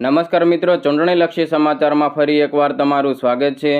નમસ્કાર મિત્રો, ચૂંટણીલક્ષી સમાચારમાં ફરી એકવાર તમારું સ્વાગત છે.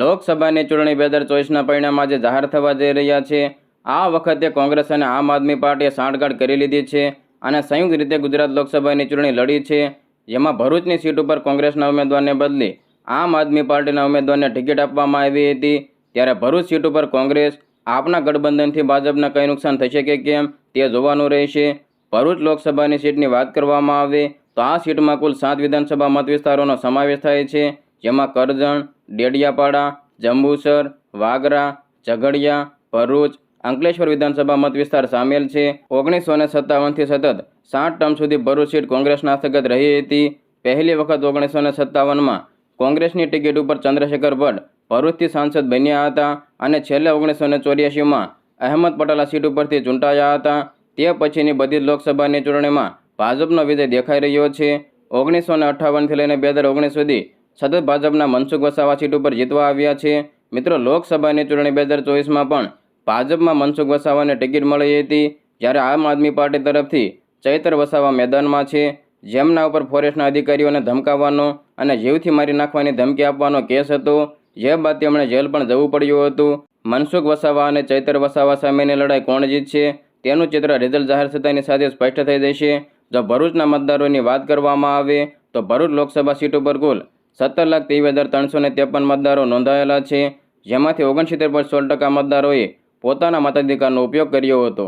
લોકસભાની ચૂંટણી બે હજાર ચોવીસના પરિણામ આજે જાહેર થવા જઈ રહ્યા છે. આ વખતે કોંગ્રેસ અને આમ આદમી પાર્ટીએ સાંઠગાંઠ કરી લીધી છે અને સંયુક્ત રીતે ગુજરાત લોકસભાની ચૂંટણી લડી છે. જેમાં ભરૂચની સીટ ઉપર કોંગ્રેસના ઉમેદવારને બદલે આમ આદમી પાર્ટીના ઉમેદવારને ટિકિટ આપવામાં આવી હતી. ત્યારે ભરૂચ સીટ ઉપર કોંગ્રેસ આપના ગઠબંધનથી ભાજપને કંઈ નુકસાન થશે કે કેમ તે જોવાનું રહેશે. ભરૂચ લોકસભાની સીટની વાત કરવામાં આવે તો આ સીટમાં કુલ સાત વિધાનસભા મત વિસ્તારોનો સમાવેશ થાય છે, જેમાં કરજણ, ડેડિયાપાડા, જંબુસર, વાગરા, ઝઘડિયા, ભરૂચ, અંકલેશ્વર વિધાનસભા મત વિસ્તાર સામેલ છે. ઓગણીસો ને સત્તાવનથી સતત સાત ટર્મ સુધી ભરૂચ સીટ કોંગ્રેસના હસ્તગત રહી હતી. પહેલી વખત ઓગણીસો ને સત્તાવનમાં કોંગ્રેસની ટિકિટ ઉપર ચંદ્રશેખર ભટ્ટ ભરૂચથી સાંસદ બન્યા હતા અને છેલ્લે ઓગણીસો ને ચોર્યાસીમાં અહેમદ પટેલા સીટ ઉપરથી ચૂંટાયા હતા. તે પછીની બધી લોકસભાની ચૂંટણીમાં ભાજપનો વિજય દેખાઈ રહ્યો છે. ઓગણીસો ને અઠ્ઠાવનથી લઈને બે હજાર ઓગણીસ સુધી સતત ભાજપના મનસુખ વસાવા સીટ ઉપર જીતવા આવ્યા છે. મિત્રો, લોકસભાની ચૂંટણી બે હજાર ચોવીસમાં પણ ભાજપમાં મનસુખ વસાવાને ટિકિટ મળી હતી. જ્યારે આમ આદમી પાર્ટી તરફથી ચૈતર વસાવા મેદાનમાં છે. જેમના ઉપર ફોરેસ્ટના અધિકારીઓને ધમકાવવાનો અને જીવથી મારી નાખવાની ધમકી આપવાનો કેસ હતો. જે બાદ તેમણે જેલ પણ જવું પડ્યું હતું. મનસુખ વસાવા અને ચૈતર વસાવા સામેની લડાઈ કોણ જીતશે? તેનું ચિત્ર રિઝલ્ટ જાહેર થતાની સાથે સ્પષ્ટ થઈ જશે. જો ભરૂચના મતદારોની વાત કરવામાં આવે તો ભરૂચ લોકસભા સીટ ઉપર કુલ સત્તર લાખ ત્રેવીસ હજાર ત્રણસો ને ત્રેપન મતદારો નોંધાયેલા છે. જેમાંથી ઓગણસિત્તેર પોઈન્ટ સોળ ટકા મતદારોએ પોતાના મતાધિકારનો ઉપયોગ કર્યો હતો.